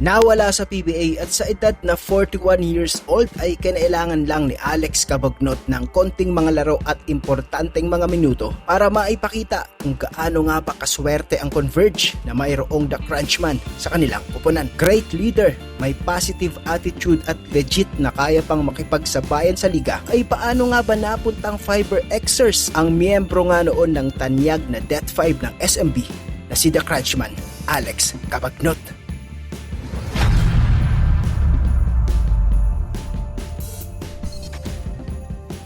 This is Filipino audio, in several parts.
Nawala sa PBA at sa edad na 41 years old ay kinailangan lang ni Alex Cabagnot ng konting mga laro at importanteng mga minuto para maipakita kung gaano nga ba kaswerte ang Converge na mayroong The Crunchman sa kanilang pupunan. Great leader, may positive attitude at legit na kaya pang makipagsabayan sa liga ay paano nga ba napuntang Fiber Xers ang miyembro nga noon ng tanyag na Death 5 ng SMB na si The Crunchman, Alex Cabagnot.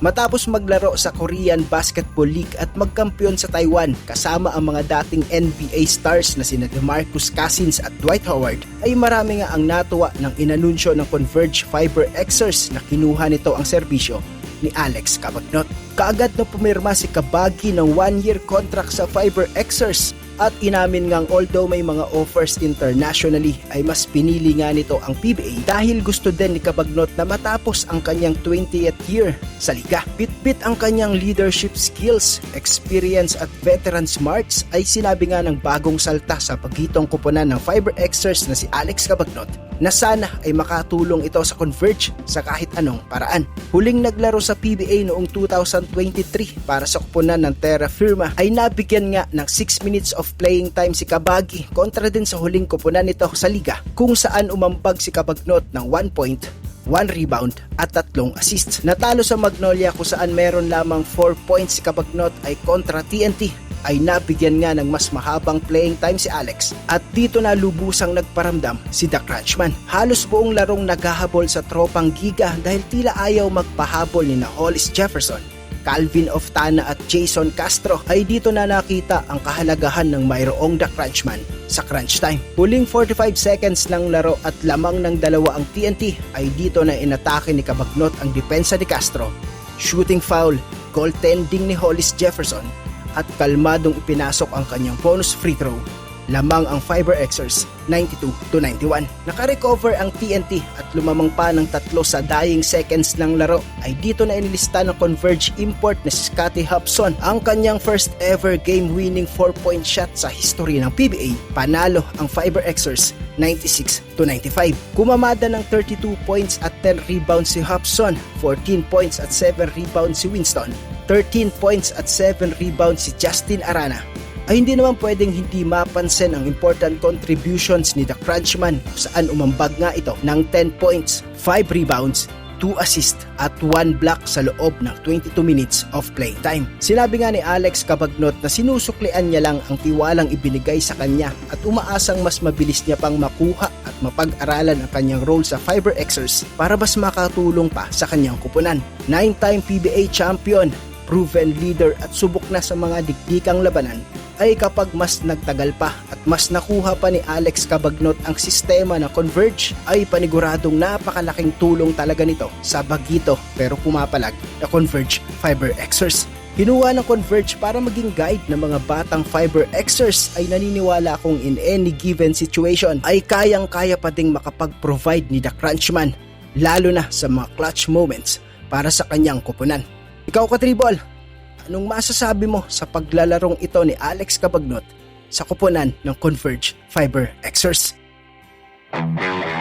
Matapos maglaro sa Korean Basketball League at magkampiyon sa Taiwan kasama ang mga dating NBA stars na sina DeMarcus Cousins at Dwight Howard ay marami nga ang natuwa ng inanunsyo ng Converge Fiber Xers na kinuha nito ang serbisyo ni Alex Cabagnot. Kaagad na pumirma si Kabagi ng one-year contract sa Fiber Xers at inamin ngang although may mga offers internationally ay mas pinili nga nito ang PBA dahil gusto din ni Kabagnot na matapos ang kanyang 20th year sa liga. Bit-bit ang kanyang leadership skills, experience at veteran smarts ay sinabi nga ng bagong salta sa pagitong kupunan ng Fiber Xers na si Alex Kabagnot na sana ay makatulong ito sa Converge sa kahit anong paraan. Huling naglaro sa PBA noong 2023 para sa kupunan ng Terra Firma ay nabigyan nga ng 6 minutes of playing time si Kabagi kontra din sa huling kupunan nito sa liga kung saan umampag si Kabagnot ng 1 point 1 rebound at tatlong assists. Natalo sa Magnolia kung saan meron lamang 4 points si Kabagnot ay kontra TNT ay nabigyan nga ng mas mahabang playing time si Alex at dito na lubusang nagparamdam si The Crunchman. Halos buong larong naghahabol sa tropang giga dahil tila ayaw magpahabol ni na Hollis Jefferson Calvin Oftana at Jason Castro ay dito na nakita ang kahalagahan ng mayroong The Crunchman sa crunch time. Huling 45 seconds ng laro at lamang ng dalawa ang TNT ay dito na inatake ni Kabagnot ang depensa ni Castro. Shooting foul, goaltending ni Hollis Jefferson at kalmadong ipinasok ang kanyang bonus free throw lamang ang Fiber Xers 92 to 91. Nakarecover ang TNT at lumamang pa ng tatlo sa dying seconds ng laro ay dito na inilista ng Converge import na si Scotty Hobson ang kanyang first ever game-winning 4-point shot sa history ng PBA. Panalo ang Fiber Xers 96 to 95. Kumamada ng 32 points at 10 rebounds si Hobson, 14 points at 7 rebounds si Winston, 13 points at 7 rebounds si Justin Arana ay hindi naman pwedeng hindi mapansin ang important contributions ni The Crunchman kung saan umambag nga ito ng 10 points, 5 rebounds, 2 assists at 1 block sa loob ng 22 minutes of playing time. Sinabi nga ni Alex Kabagnot na sinusuklian niya lang ang tiwalang ibinigay sa kanya at umaasang mas mabilis niya pang makuha at mapag-aralan ang kanyang role sa Fiber Xers para mas makatulong pa sa kanyang kupunan. 9-time PBA champion, proven leader at subok na sa mga dikdikang labanan ay kapag mas nagtagal pa at mas nakuha pa ni Alex Cabagnot ang sistema na Converge ay paniguradong napakalaking tulong talaga nito sa bagito pero pumapalag na Converge Fiber Xers. Kinuha ng Converge para maging guide ng mga batang Fiber Xers ay naniniwala kung in any given situation ay kayang-kaya pa ding makapag-provide ni The Crunchman lalo na sa mga clutch moments para sa kanyang kupunan. Ikaw Katribol, anong masasabi mo sa paglalarong ito ni Alex Cabagnot sa kuponan ng Converge Fiber Exers? Thank you.